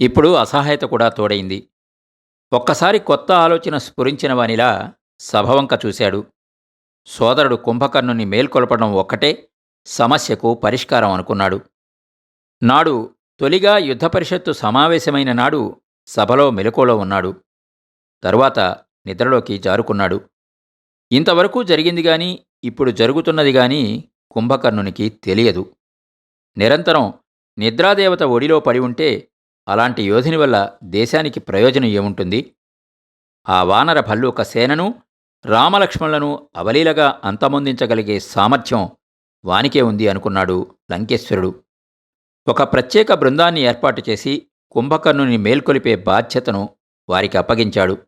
ఇప్పుడు అసహాయత కూడా తోడైంది. ఒక్కసారి కొత్త ఆలోచన స్ఫురించిన వానిలా సభవంక చూశాడు. సోదరుడు కుంభకర్ణుని మేల్కొల్పడం ఒక్కటే సమస్యకు పరిష్కారం అనుకున్నాడు. నాడు తొలిగా యుద్ధ పరిషత్తు సమావేశమైన నాడు సభలో మెలకువలో ఉన్నాడు. తరువాత నిద్రలోకి జారుకున్నాడు. ఇంతవరకు జరిగింది గాని ఇప్పుడు జరుగుతున్నది గాని కుంభకర్ణునికి తెలియదు. నిరంతరం నిద్రాదేవత ఒడిలో పడి ఉంటే అలాంటి యోధుని వల్ల దేశానికి ప్రయోజనం ఏముంటుంది? ఆ వానర భల్లూక సేనను రామలక్ష్మణులను అవలీలగా అంతమొందించగలిగే సామర్థ్యం వానికే ఉంది అనుకున్నాడు లంకేశ్వరుడు. ఒక ప్రత్యేక బృందాన్ని ఏర్పాటు చేసి కుంభకర్ణుని మేల్కొలిపే బాధ్యతను వారికి అప్పగించాడు.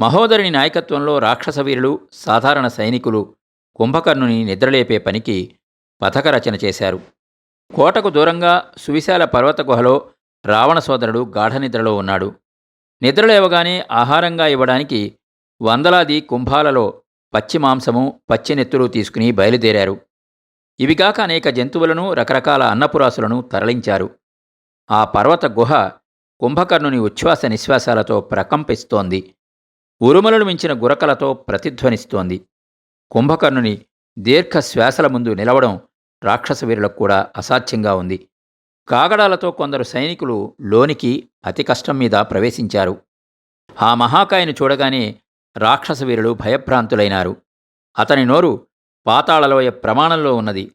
మహోదరుని నాయకత్వంలో రాక్షస వీరులు సాధారణ సైనికులు కుంభకర్ణుని నిద్రలేపే పనికి పథకరచన చేశారు. కోటకు దూరంగా సువిశాల పర్వత గుహలో రావణ సోదరుడు గాఢనిద్రలో ఉన్నాడు. నిద్రలేవగానే ఆహారంగా ఇవ్వడానికి వందలాది కుంభాలలో పచ్చి మాంసము పచ్చి నెత్తులు తీసుకుని బయలుదేరారు. ఇవిగాక అనేక జంతువులను రకరకాల అన్నపురాసులను తరలించారు. ఆ పర్వత గుహ కుంభకర్ణుని ఉచ్ఛ్వాస నిశ్వాసాలతో ప్రకంపిస్తోంది. ఉరుమలను మించిన గురకలతో ప్రతిధ్వనిస్తోంది. కుంభకర్ణుని దీర్ఘ శ్వాసల ముందు నిలవడం రాక్షస వీరులకు కూడా అసాధ్యంగా ఉంది. కాగడాలతో కొందరు సైనికులు లోనికి అతి కష్టం మీద ప్రవేశించారు. ఆ మహాకాయను చూడగానే రాక్షస వీరులు భయభ్రాంతులైనారు. అతని నోరు పాతాళలోయ ప్రమాణంలో ఉన్నది.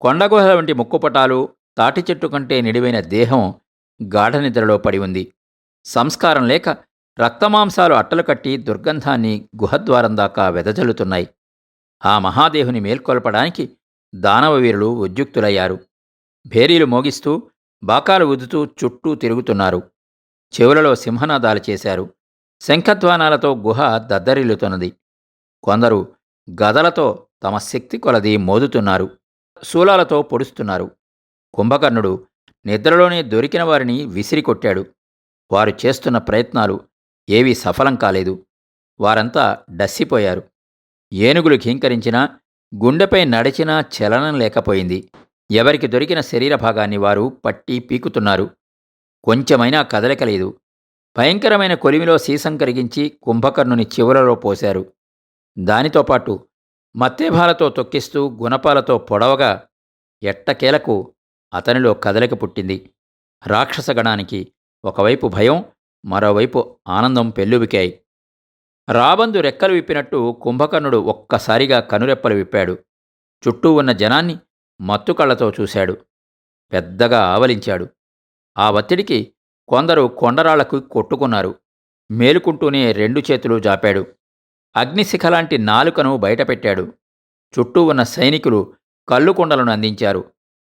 కొండగుహల వంటి ముక్కుపటాలు తాటి చెట్టు కంటే నిడివైన దేహం గాఢనిద్రలో పడి ఉంది. సంస్కారం లేక రక్తమాంసాలు అట్టలు కట్టి దుర్గంధాన్ని గుహద్వారం దాకా వెదజల్లుతున్నాయి. ఆ మహాదేవుని మేల్కొల్పడానికి దానవ వీరులు ఉద్యుక్తులయ్యారు. భేరీలు మోగిస్తూ బాకాలు ఉదుతూ చుట్టూ తిరుగుతున్నారు. చెవులలో సింహనాదాలు చేశారు. శంఖధ్వానాలతో గుహ దద్దరిల్లుతున్నది. కొందరు గదలతో తమ శక్తి కొలది మోదుతున్నారు. శూలాలతో పొడుస్తున్నారు. కుంభకర్ణుడు నిద్రలోనే దొరికిన వారిని విసిరికొట్టాడు వారు చేస్తున్న ప్రయత్నాలు ఏవీ సఫలం కాలేదు. వారంతా డస్సిపోయారు. ఏనుగులు ఘీంకరించినా గుండెపై నడిచినా చలనం లేకపోయింది. ఎవరికి దొరికిన శరీర భాగాన్ని వారు పట్టి పీకుతున్నారు. కొంచెమైనా కదలికలేదు భయంకరమైన కొలిమిలో సీసం కరిగించి కుంభకర్ణుని చివరలో పోశారు. దానితో పాటు మత్తేభాలతో తొక్కిస్తూ గుణపాలతో పొడవగా ఎట్టకేలకు అతనిలో కదలిక పుట్టింది. రాక్షసగణానికి ఒకవైపు భయం మరోవైపు ఆనందం పెల్లుబికాయి రాబందు రెక్కలు విప్పినట్టు కుంభకర్ణుడు ఒక్కసారిగా కనురెప్పలు విప్పాడు. చుట్టూ ఉన్న జనాన్ని మత్తుకళ్ళతో చూశాడు. పెద్దగా ఆవలించాడు. ఆ ఒత్తిడికి కొందరు కొండరాళ్ళకు కొట్టుకున్నారు. మేలుకుంటూనే రెండు చేతులు జాపాడు. అగ్నిశిఖలాంటి నాలుకను బయటపెట్టాడు. చుట్టూ ఉన్న సైనికులు కళ్ళుకొండలను అందించారు.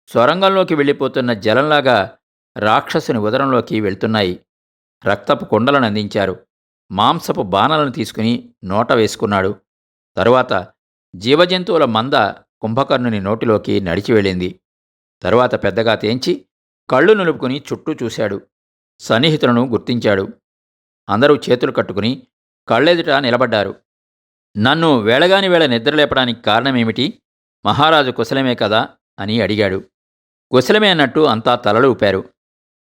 సొరంగంలోకి వెళ్ళిపోతున్న జలంలాగా రాక్షసుని ఉదరంలోకి వెళ్తున్నాయి. రక్తపు కొండలను అందించారు. మాంసపు బాణలను తీసుకుని నోట వేసుకున్నాడు. తరువాత జీవజంతువుల మంద కుంభకర్ణుని నోటిలోకి నడిచి వెళ్ళింది. తరువాత పెద్దగా తేంచి కళ్ళు నిలుపుకుని చుట్టూ చూశాడు. సన్నిహితులను గుర్తించాడు. అందరూ చేతులు కట్టుకుని కళ్ళెదుట నిలబడ్డారు. నన్ను వేళగాని వేళ నిద్రలేపడానికి కారణమేమిటి? మహారాజు కుశలమే కదా? అని అడిగాడు. కుశలమే అన్నట్టు అంతా తలలు ఊపారు.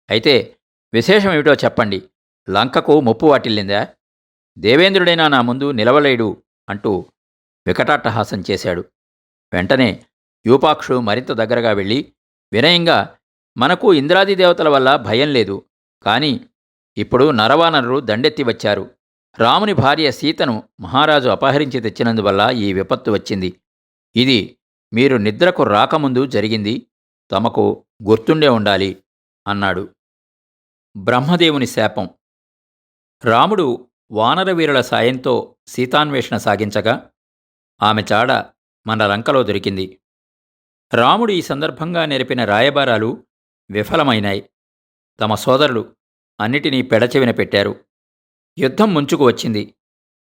అయితే విశేషమేమిటో చెప్పండి. లంకకు ముప్పు వాటిల్లిందా? దేవేంద్రుడైనా నా ముందు నిలవలేడు అంటూ వికటాట్టహాసం చేశాడు. వెంటనే యూపాక్షుడు మరింత దగ్గరగా వెళ్ళి వినయంగా మనకు ఇంద్రాది దేవతల వల్ల భయం లేదు కానీ ఇప్పుడు నరవానరులు దండెత్తి వచ్చారు. రాముని భార్య సీతను మహారాజు అపహరించి తెచ్చినందువల్ల ఈ విపత్తు వచ్చింది. ఇది మీరు నిద్రకు రాకముందు జరిగింది తమకు గుర్తుండే ఉండాలి అన్నాడు. బ్రహ్మదేవుని శాపం. రాముడు వానరవీరుల సాయంతో సీతాన్వేషణ సాగించగా ఆమె చాడ మన లంకలో దొరికింది. రాముడు ఈ సందర్భంగా నెరిపిన రాయబారాలు విఫలమైనాయి. తమ సోదరులు అన్నిటినీ పెడచెవిన పెట్టారు. యుద్ధం ముంచుకు వచ్చింది.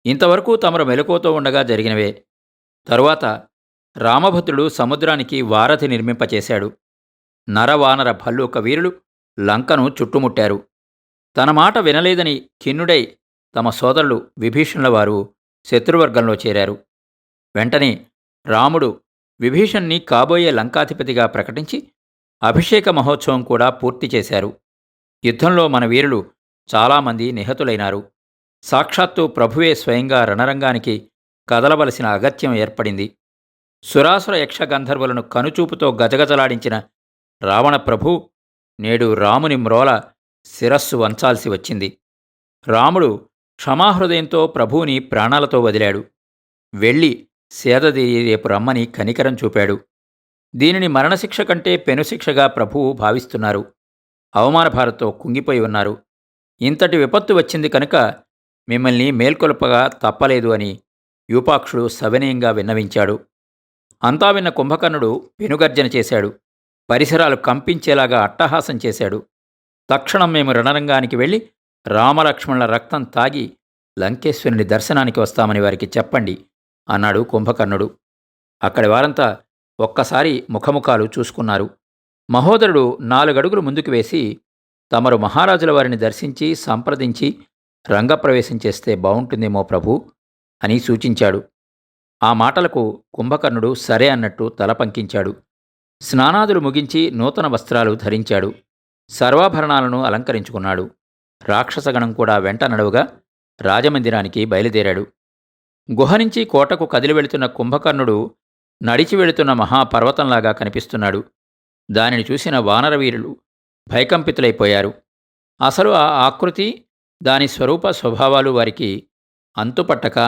ఇంతవరకు తమరు మెలకువతో ఉండగా జరిగినవే. తరువాత రామభద్రుడు సముద్రానికి వారధి నిర్మింపచేశాడు. నరవానర భల్లూక వీరులు లంకను చుట్టుముట్టారు. తన మాట వినలేదని ఖిన్నుడై తమ సోదరులు విభీషణుల వారు శత్రువర్గంలో చేరారు. వెంటనే రాముడు విభీషణ్ణి కాబోయే లంకాధిపతిగా ప్రకటించి అభిషేక మహోత్సవం కూడా పూర్తి చేశారు. యుద్ధంలో మన వీరులు చాలామంది నిహతులైనారు. సాక్షాత్తు ప్రభువే స్వయంగా రణరంగానికి కదలవలసిన అగత్యం ఏర్పడింది. సురాసుర యక్షగంధర్వులను కనుచూపుతో గజగజలాడించిన రావణ ప్రభు నేడు రాముని మ్రోల శిరస్సు వంచాల్సి వచ్చింది. రాముడు క్షమాహృదయంతో ప్రభువుని ప్రాణాలతో వదిలాడు. వెళ్ళి సేదదీరి రేపు రమ్మని కనికరం చూపాడు. దీనిని మరణశిక్ష కంటే పెనుశిక్షగా ప్రభువు భావిస్తున్నారు. అవమానభారతో కుంగిపోయి ఉన్నారు. ఇంతటి విపత్తు వచ్చింది కనుక మిమ్మల్ని మేల్కొల్పగా తప్పలేదు అని యూపాక్షుడు సవినయంగా విన్నవించాడు. అంతా విన్న కుంభకర్ణుడు పెనుగర్జన చేశాడు. పరిసరాలు కంపించేలాగా అట్టహాసం చేశాడు. తక్షణం మేము రణరంగానికి వెళ్ళి రామలక్ష్మణుల రక్తం తాగి లంకేశ్వరుని దర్శనానికి వస్తామని వారికి చెప్పండి. అన్నాడు కుంభకర్ణుడు. అక్కడి వారంతా ఒక్కసారి ముఖముఖాలు చూసుకున్నారు. మహోదరుడు నాలుగడుగులు ముందుకు వేసి తమరు మహారాజుల వారిని దర్శించి సంప్రదించి రంగప్రవేశం చేస్తే బావుంటుందేమో ప్రభు అని సూచించాడు. ఆ మాటలకు కుంభకర్ణుడు సరే అన్నట్టు తల పంకించాడు. స్నానాదులు ముగించి నూతన వస్త్రాలు ధరించాడు. సర్వాభరణాలను అలంకరించుకున్నాడు. రాక్షసగణం కూడా వెంట నడువుగా రాజమందిరానికి బయలుదేరాడు. గుహ నుంచి కోటకు కదిలి వెళుతున్న కుంభకర్ణుడు నడిచి వెళుతున్న మహాపర్వతంలాగా కనిపిస్తున్నాడు. దానిని చూసిన వానరవీరులు భయకంపితులైపోయారు. అసలు ఆ ఆకృతి దాని స్వరూప స్వభావాలు వారికి అంతుపట్టక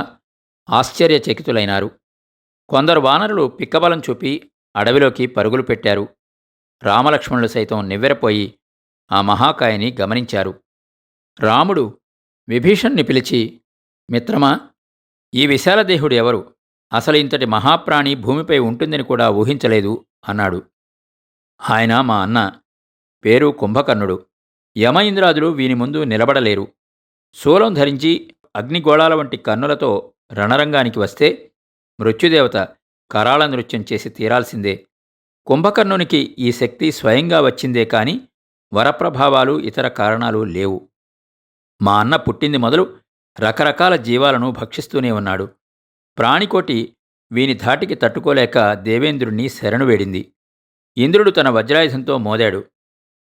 ఆశ్చర్యచకితులైనారు. కొందరు వానరులు పిక్కబలం చూపి అడవిలోకి పరుగులు పెట్టారు. రామలక్ష్మణులు సైతం నివ్వెరపోయి ఆ మహాకాయని గమనించారు. రాముడు విభీషణ్ణి పిలిచి మిత్రమా ఈ విశాలదేహుడు ఎవరు? అసలు ఇంతటి మహాప్రాణి భూమిపై ఉంటుందని కూడా ఊహించలేదు అన్నాడు. ఆయన మా అన్న. పేరు కుంభకర్ణుడు. యమ ఇంద్రాదులు వీని ముందు నిలబడలేరు. శూలం ధరించి అగ్నిగోళాల వంటి కన్నులతో రణరంగానికి వస్తే మృత్యుదేవత కరాళ నృత్యం చేసి తీరాల్సిందే. కుంభకర్ణునికి ఈ శక్తి స్వయంగా వచ్చిందే కాని వరప్రభావాలు ఇతర కారణాలు లేవు. మా అన్న పుట్టింది మొదలు రకరకాల జీవాలను భక్షిస్తూనే ఉన్నాడు. ప్రాణికోటి వీని ధాటికి తట్టుకోలేక దేవేంద్రుణ్ణి శరణు వేడింది. ఇంద్రుడు తన వజ్రాయుధంతో మోదాడు.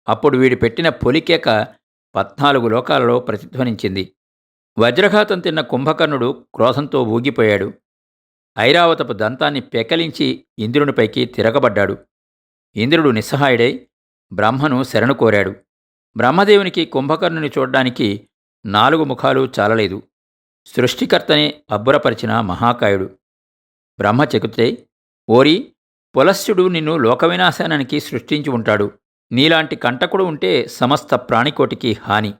అప్పుడు వీడు పెట్టిన పొలికేక పద్నాలుగు లోకాలలో ప్రతిధ్వనించింది. వజ్రఘాతం తిన్న కుంభకర్ణుడు క్రోధంతో ఊగిపోయాడు. ఐరావతపు దంతాన్ని పెకలించి ఇంద్రునిపైకి తిరగబడ్డాడు. ఇంద్రుడు నిస్సహాయుడై బ్రహ్మను శరణు కోరాడు. బ్రహ్మదేవునికి కుంభకర్ణుని చూడ్డానికి నాలుగు ముఖాలు చాలలేదు. సృష్టికర్తనే అబ్బురపరిచిన మహాకాయుడు. బ్రహ్మ చెకుతే ఓరి పులస్యుడు నిన్ను లోకవినాశానానికి సృష్టించి ఉంటాడు. నీలాంటి కంటకుడు ఉంటే సమస్త ప్రాణికోటికి హాని.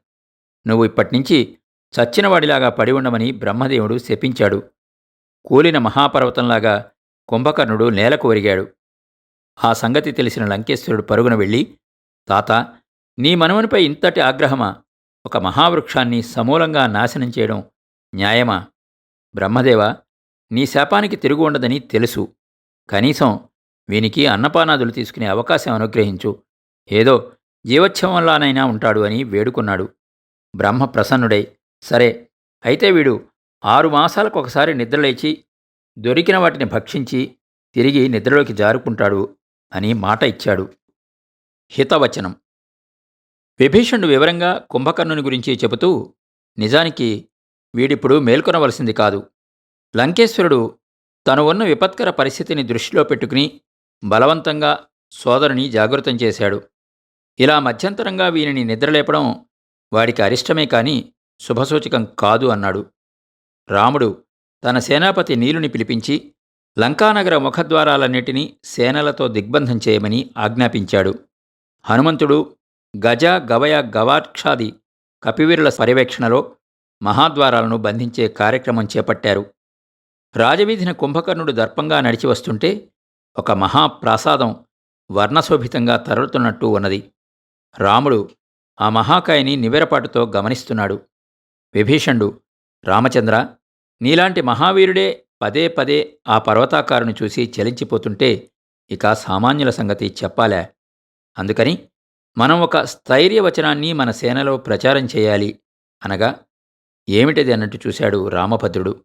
నువ్వు ఇప్పటినుంచి చచ్చినవాడిలాగా పడి ఉండమని బ్రహ్మదేవుడు శపించాడు. కూలిన మహాపర్వతంలాగా కుంభకర్ణుడు నేలకు ఒరిగాడు. ఆ సంగతి తెలిసిన లంకేశ్వరుడు పరుగున వెళ్ళి తాత నీ మనవునిపై ఇంతటి ఆగ్రహమా? ఒక మహావృక్షాన్ని సమూలంగా నాశనం చేయడం న్యాయమా? బ్రహ్మదేవ నీ శాపానికి తిరుగు ఉండదని తెలుసు. కనీసం వీనికి అన్నపానాదులు తీసుకునే అవకాశం అనుగ్రహించు. ఏదో జీవోత్సవంలానైనా ఉంటాడు అని వేడుకున్నాడు. బ్రహ్మ ప్రసన్నుడై సరే అయితే వీడు ఆరు మాసాలకు ఒకసారి నిద్రలేచి దొరికిన వాటిని భక్షించి తిరిగి నిద్రలోకి జారుకుంటాడు అని మాట ఇచ్చాడు. హితవచనం. విభీషణుడు వివరంగా కుంభకర్ణుని గురించి చెబుతూ నిజానికి వీడిప్పుడు మేల్కొనవలసింది కాదు. లంకేశ్వరుడు తను ఉన్న విపత్కర పరిస్థితిని దృష్టిలో పెట్టుకుని బలవంతంగా సోదరుని జాగృతం చేశాడు. ఇలా మధ్యంతరంగా వీనిని నిద్రలేపడం వాడికి అరిష్టమే కాని శుభసూచకం కాదు అన్నాడు. రాముడు తన సేనాపతి నీలుని పిలిపించి లంకానగర ముఖద్వారాలన్నిటినీ సేనలతో దిగ్బంధం చేయమని ఆజ్ఞాపించాడు. హనుమంతుడు గజ గవయ గవాక్షాది కపివీరుల పర్యవేక్షణలో మహాద్వారాలను బంధించే కార్యక్రమం చేపట్టారు. రాజవీధిన కుంభకర్ణుడు దర్పంగా నడిచి వస్తుంటే ఒక మహాప్రాసాదం వర్ణశోభితంగా తరలుతున్నట్టు ఉన్నది. రాముడు ఆ మహాకాయని నివెరపాటుతో గమనిస్తున్నాడు. విభీషణుడు రామచంద్ర నీలాంటి మహావీరుడే పదే పదే ఆ పర్వతాకారుని చూసి చలించిపోతుంటే ఇక సామాన్యుల సంగతి చెప్పాలా? అందుకని మనం ఒక స్థైర్యవచనాన్ని మన సేనలో ప్రచారం చేయాలి అనగా ఏమిటిది అన్నట్టు చూశాడు రామభద్రుడు.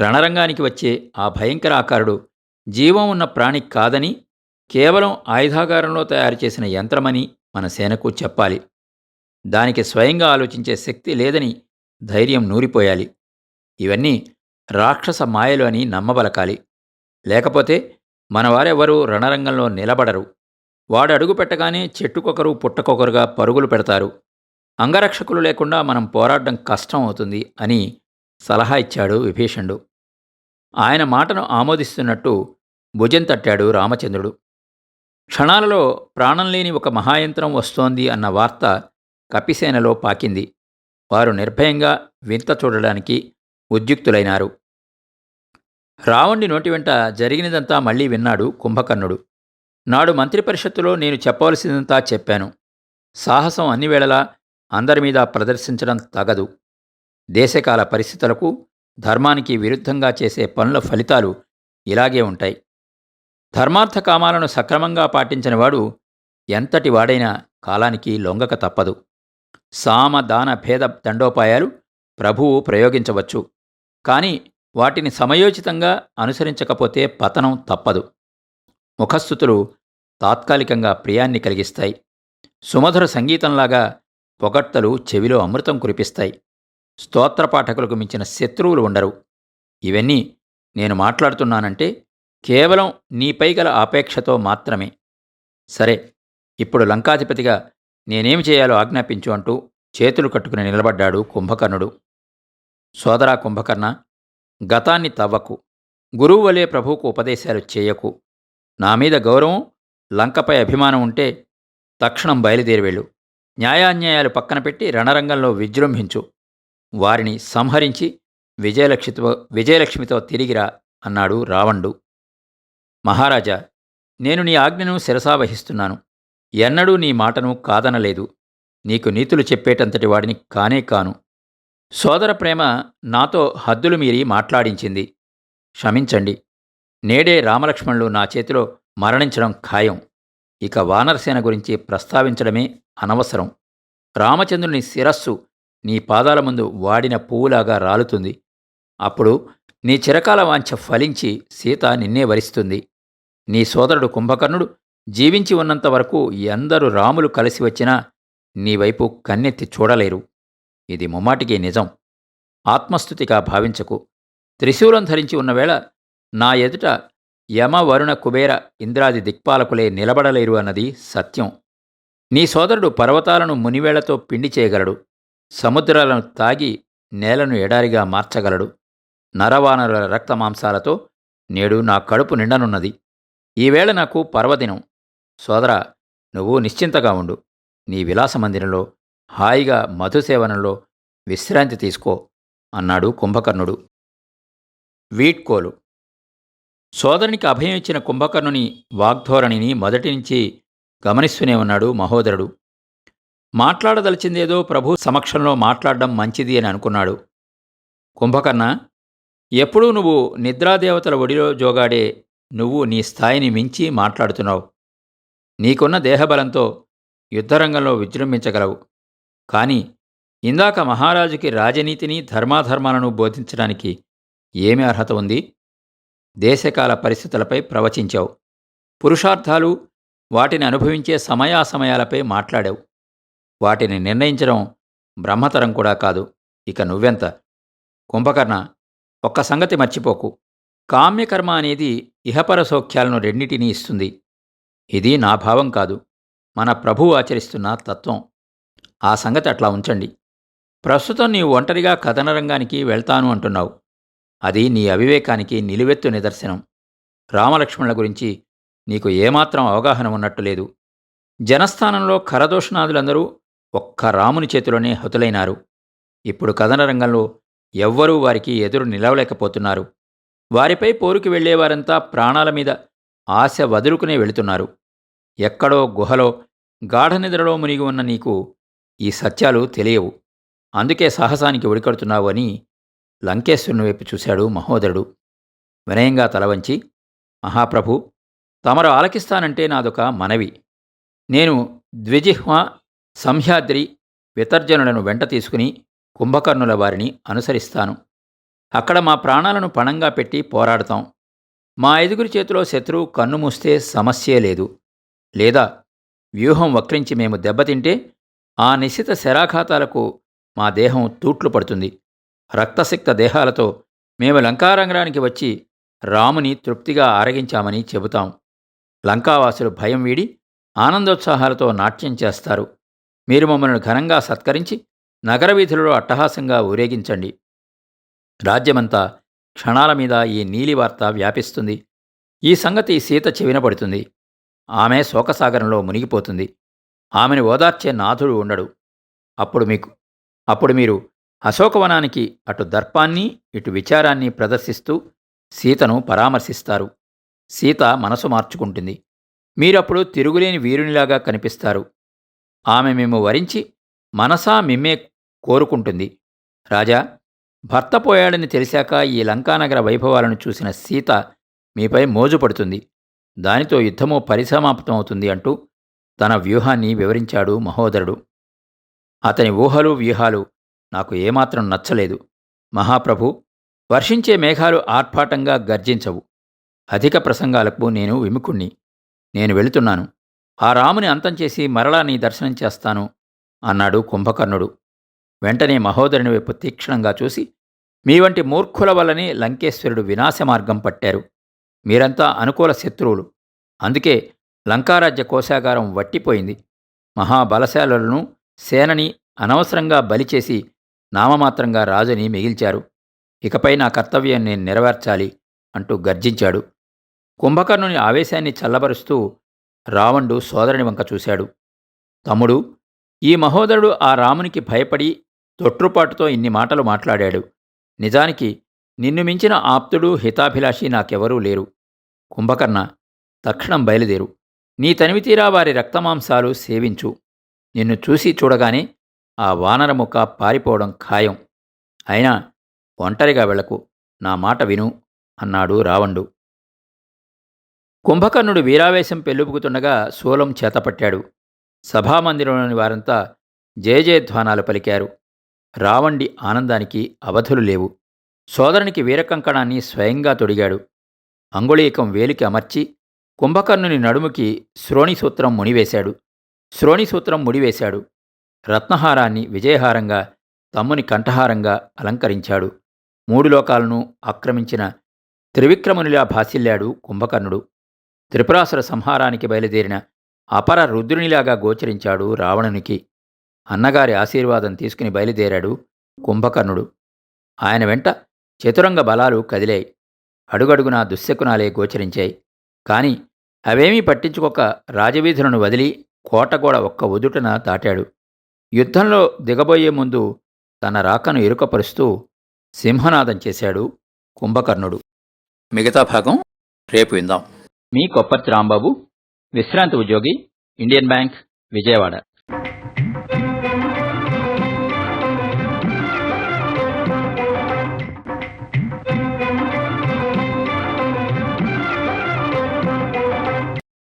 రణరంగానికి వచ్చే ఆ భయంకర ఆకారుడు జీవం ఉన్న ప్రాణి కాదని కేవలం ఆయుధాగారంలో తయారు చేసిన యంత్రమని మన సేనకు చెప్పాలి. దానికి స్వయంగా ఆలోచించే శక్తి లేదని ధైర్యం నూరిపోయాలి. ఇవన్నీ రాక్షస మాయలు అని నమ్మబలకాలి. లేకపోతే మనవారెవరూ రణరంగంలో నిలబడరు. వాడు అడుగు పెట్టగానే చెట్టుకొకరు పుట్టకొకరుగా పరుగులు పెడతారు. అంగరక్షకులు లేకుండా మనం పోరాడడం కష్టం అవుతుంది అని సలహా ఇచ్చాడు విభీషణుడు. ఆయన మాటను ఆమోదిస్తున్నట్టు భుజం తట్టాడు రామచంద్రుడు. క్షణాలలో ప్రాణం లేని ఒక మహాయంత్రం వస్తోంది అన్న వార్త కపిసేనలో పాకింది. వారు నిర్భయంగా వింత చూడడానికి ఉద్యుక్తులైనారు. రావణుడి నోటి వెంట జరిగినదంతా మళ్ళీ విన్నాడు కుంభకర్ణుడు. నాడు మంత్రిపరిషత్తులో నేను చెప్పవలసిందంతా చెప్పాను. సాహసం అన్ని వేళలా అందరి మీద ప్రదర్శించడం తగదు. దేశకాల పరిస్థితులకు ధర్మానికి విరుద్ధంగా చేసే పనుల ఫలితాలు ఇలాగే ఉంటాయి. ధర్మార్థ కామాలను సక్రమంగా పాటించినవాడు ఎంతటి వాడైనా కాలానికి లొంగక తప్పదు. సామ దాన భేద దండోపాయాలు ప్రభువు ప్రయోగించవచ్చు. కానీ వాటిని సమయోచితంగా అనుసరించకపోతే పతనం తప్పదు. ముఖస్థుతులు తాత్కాలికంగా ప్రియాన్ని కలిగిస్తాయి. సుమధుర సంగీతంలాగా పొగడ్తలు చెవిలో అమృతం కురిపిస్తాయి. స్తోత్ర పాఠకులకు మించిన శత్రువులు ఉండరు. ఇవన్నీ నేను మాట్లాడుతున్నానంటే కేవలం నీపై గల ఆపేక్షతో మాత్రమే. సరే ఇప్పుడు లంకాధిపతిగా నేనేం చేయాలో ఆజ్ఞాపించు అంటూ చేతులు కట్టుకుని నిలబడ్డాడు కుంభకర్ణుడు. సోదరా కుంభకర్ణ గతాన్ని తవ్వకు. గురువు వలె ప్రభువుకు ఉపదేశాలు చేయకు. నా మీద గౌరవం లంకపై అభిమానం ఉంటే తక్షణం బయలుదేరి వెళ్ళు న్యాయాన్యాయాలు పక్కన పెట్టి రణరంగంలో విజృంభించు. వారిని సంహరించి విజయలక్ష్మితో విజయలక్ష్మితో తిరిగిరా అన్నాడు రావణుడు. మహారాజా నేను నీ ఆజ్ఞను శిరసావహిస్తున్నాను ఎన్నడూ నీ మాటను కాదనలేదు. నీకు నీతులు చెప్పేటంతటి వాడిని కానే కాను. సోదర ప్రేమ నాతో హద్దులు మీరి మాట్లాడించింది. క్షమించండి. నేడే రామలక్ష్మణులు నా చేతిలో మరణించడం ఖాయం. ఇక వానరసేన గురించి ప్రస్తావించడమే అనవసరం. రామచంద్రుని శిరస్సు నీ పాదాల ముందు వాడిన పువ్వులాగా రాలుతుంది. అప్పుడు నీ చిరకాల వాంఛ ఫలించి సీత నిన్నే వరిస్తుంది. నీ సోదరుడు కుంభకర్ణుడు జీవించి ఉన్నంత వరకు ఎందరు రాములు కలిసి వచ్చినా నీ వైపు కన్నెత్తి చూడలేరు. ఇది ముమ్మాటికి నిజం. ఆత్మస్థుతిగా భావించకు. త్రిశూలం ధరించి ఉన్నవేళ నా ఎదుట యమ వరుణ కుబేర ఇంద్రాది దిక్పాలకులే నిలబడలేరు అన్నది సత్యం. నీ సోదరుడు పర్వతాలను మునివేళ్ళతో పిండి చేయగలడు. సముద్రాలను తాగి నేలను ఎడారిగా మార్చగలడు. నరవానరుల రక్తమాంసాలతో నేడు నా కడుపు నిండనున్నది. ఈవేళ నాకు పర్వదినం. సోదరా నువ్వు నిశ్చింతగా ఉండు. నీ విలాసమందిరంలో హాయిగా మధుసేవనంలో విశ్రాంతి తీసుకో అన్నాడు కుంభకర్ణుడు. వీడ్కోలు సోదరునికి అభయం ఇచ్చిన కుంభకర్ణుని వాగ్ధోరణిని మొదటి నుంచి గమనిస్తూనే ఉన్నాడు మహోదరుడు. మాట్లాడదలిచిందేదో ప్రభు సమక్షంలో మాట్లాడడం మంచిది అని అనుకున్నాడు. కుంభకర్ణ ఎప్పుడూ నువ్వు నిద్రాదేవతల ఒడిలో జోగాడే నువ్వు నీ స్థాయిని మించి మాట్లాడుతున్నావు. నీకున్న దేహబలంతో యుద్ధరంగంలో విజృంభించగలవు. కానీ ఇందాక మహారాజుకి రాజనీతిని ధర్మాధర్మాలను బోధించడానికి ఏమి అర్హత ఉంది? దేశకాల పరిస్థితులపై ప్రవచించావు. పురుషార్థాలు వాటిని అనుభవించే సమయాసమయాలపై మాట్లాడావు. వాటిని నిర్ణయించడం బ్రహ్మతరం కూడా కాదు. ఇక నువ్వెంత? కుంభకర్ణ ఒక్క సంగతి మర్చిపోకు. కామ్యకర్మ అనేది ఇహపర సౌఖ్యాలను రెండింటినీ ఇస్తుంది. ఇది నా భావం కాదు. మన ప్రభువు ఆచరిస్తున్న తత్వం. ఆ సంగతి అట్లా ఉంచండి. ప్రస్తుతం నీవు ఒంటరిగా కథనరంగానికి వెళ్తాను అంటున్నావు. అది నీ అవివేకానికి నిలువెత్తు నిదర్శనం. రామలక్ష్మణుల గురించి నీకు ఏమాత్రం అవగాహన ఉన్నట్టు లేదు. జనస్థానంలో ఖరదోషణాదులందరూ ఒక్క రాముని చేతిలోనే హతులైనారు. ఇప్పుడు కథన రంగంలో ఎవ్వరూ వారికి ఎదురు నిలవలేకపోతున్నారు. వారిపై పోరుకి వెళ్ళేవారంతా ప్రాణాల మీద ఆశ వదులుకునే వెళుతున్నారు. ఎక్కడో గుహలో గాఢనిద్రలో మునిగి ఉన్న నీకు ఈ సత్యాలు తెలియవు. అందుకే సాహసానికి ఒడికడుతున్నావు అని లంకేశ్వరుని వైపు చూశాడు మహోదరుడు. వినయంగా తలవంచి మహాప్రభు తమరు ఆలకిస్తానంటే నాదొక మనవి. నేను ద్విజిహ్వ సంహ్యాద్రి వితర్జనులను వెంట తీసుకుని కుంభకర్ణుల వారిని అనుసరిస్తాను. అక్కడ మా ప్రాణాలను పణంగా పెట్టి పోరాడతాం. మా ఐదుగురి చేతిలో శత్రువు కన్ను మూస్తే సమస్యే లేదు. లేదా వ్యూహం వక్రించి మేము దెబ్బతింటే ఆ నిశిత శరాఘాతాలకు మా దేహం తూట్లు పడుతుంది. రక్తసిక్త దేహాలతో మేము లంకారంగడానికి వచ్చి రాముని తృప్తిగా ఆరగించామని చెబుతాం. లంకావాసులు భయం వీడి ఆనందోత్సాహాలతో నాట్యం చేస్తారు. మీరు మమ్మల్ని ఘనంగా సత్కరించి నగర వీధులలో అట్టహాసంగా ఊరేగించండి. రాజ్యమంతా క్షణాల మీద ఈ నీలి వార్త వ్యాపిస్తుంది. ఈ సంగతి సీత చెవిన పడుతుంది. ఆమె శోకసాగరంలో మునిగిపోతుంది. ఆమెను ఓదార్చే నాథుడు ఉండడు. అప్పుడు మీకు అప్పుడు మీరు అశోకవనానికి అటు దర్పాన్ని ఇటు విచారాన్ని ప్రదర్శిస్తూ సీతను పరామర్శిస్తారు. సీత మనసు మార్చుకుంటుంది. మీరప్పుడు తిరుగులేని వీరునిలాగా కనిపిస్తారు. ఆమె మేము వరించి మనసా మిమ్మే కోరుకుంటుంది. రాజా భర్త పోయాడని తెలిసాక ఈ లంకానగర వైభవాలను చూసిన సీత మీపై మోజుపడుతుంది. దానితో యుద్ధము పరిసమాప్తమవుతుంది అంటూ తన వ్యూహాన్ని వివరించాడు మహోదరుడు. అతని ఊహలు వ్యూహాలు నాకు ఏమాత్రం నచ్చలేదు. మహాప్రభు వర్షించే మేఘాలు ఆర్భాటంగా గర్జించవు. అధిక ప్రసంగాలకు నేను విముకుణ్ణి నేను వెళుతున్నాను. ఆ రాముని అంతం చేసి మరలా నీ దర్శనం చేస్తాను అన్నాడు కుంభకర్ణుడు. వెంటనే మహోదరుని వైపు తీక్షణంగా చూసి మీ వంటి మూర్ఖుల వల్లనే లంకేశ్వరుడు వినాశ మార్గం పట్టారు. మీరంతా అనుకూల శత్రువులు. అందుకే లంకారాజ్య కోశాగారం వట్టిపోయింది. మహాబలశాలులను సేనని అనవసరంగా బలిచేసి నామమాత్రంగా రాజుని మిగిల్చారు. ఇకపై నా కర్తవ్యం నేను నెరవేర్చాలి అంటూ గర్జించాడు. కుంభకర్ణుని ఆవేశాన్ని చల్లబరుస్తూ రావణుడు సోదరుని వంక చూశాడు. తమ్ముడు ఈ మహోదరుడు ఆ రామునికి భయపడి తొట్రుపాటుతో ఇన్ని మాటలు మాట్లాడాడు. నిజానికి నిన్ను మించిన ఆప్తుడు హితాభిలాషి నాకెవరూ లేరు. కుంభకర్ణ తక్షణం బయలుదేరు. నీ తనివితీరా వారి రక్తమాంసాలు సేవించు. నిన్ను చూసి చూడగానే ఆ వానరముఖ పారిపోవడం ఖాయం. అయినా ఒంటరిగా వెళ్ళకు నా మాట విను అన్నాడు రావణుడు కుంభకర్ణుడు వీరావేశం పెళ్ళుపుకుతుండగా శూలం చేతపట్టాడు. సభామందిరంలోని వారంతా జయజయధ్వానాలు పలికారు. రావణి ఆనందానికి అవధులు లేవు. సోదరునికి వీరకంకణాన్ని స్వయంగా తొడిగాడు. అంగుళీకం వేలికి అమర్చి కుంభకర్ణుని నడుముకి శ్రోణిసూత్రం మునివేశాడు. శ్రోణిసూత్రం ముడివేశాడు. రత్నహారాన్ని విజయహారంగా తమ్ముని కంఠహారంగా అలంకరించాడు. మూడు లోకాలను ఆక్రమించిన త్రివిక్రమునిలా భాసిల్లాడు కుంభకర్ణుడు. త్రిపురాసుర సంహారానికి బయలుదేరిన అపర రుద్రునిలాగా గోచరించాడు రావణునికి. అన్నగారి ఆశీర్వాదం తీసుకుని బయలుదేరాడు కుంభకర్ణుడు. ఆయన వెంట చతురంగ బలాలు కదిలాయి. అడుగడుగునా దుశ్శకునాలే గోచరించాయి. కాని అవేమీ పట్టించుకోక రాజవీధులను వదిలి కోటగోడ ఒక్క ఉదుటన దాటాడు. యుద్ధంలో దిగబోయే ముందు తన రాకను ఇరుకపరుస్తూ సింహనాదం చేశాడు కుంభకర్ణుడు. మిగతా భాగం రేపు విందాం. మీ కొప్పర్తి రాంబాబు విశ్రాంతి ఉద్యోగి ఇండియన్ బ్యాంక్ విజయవాడ.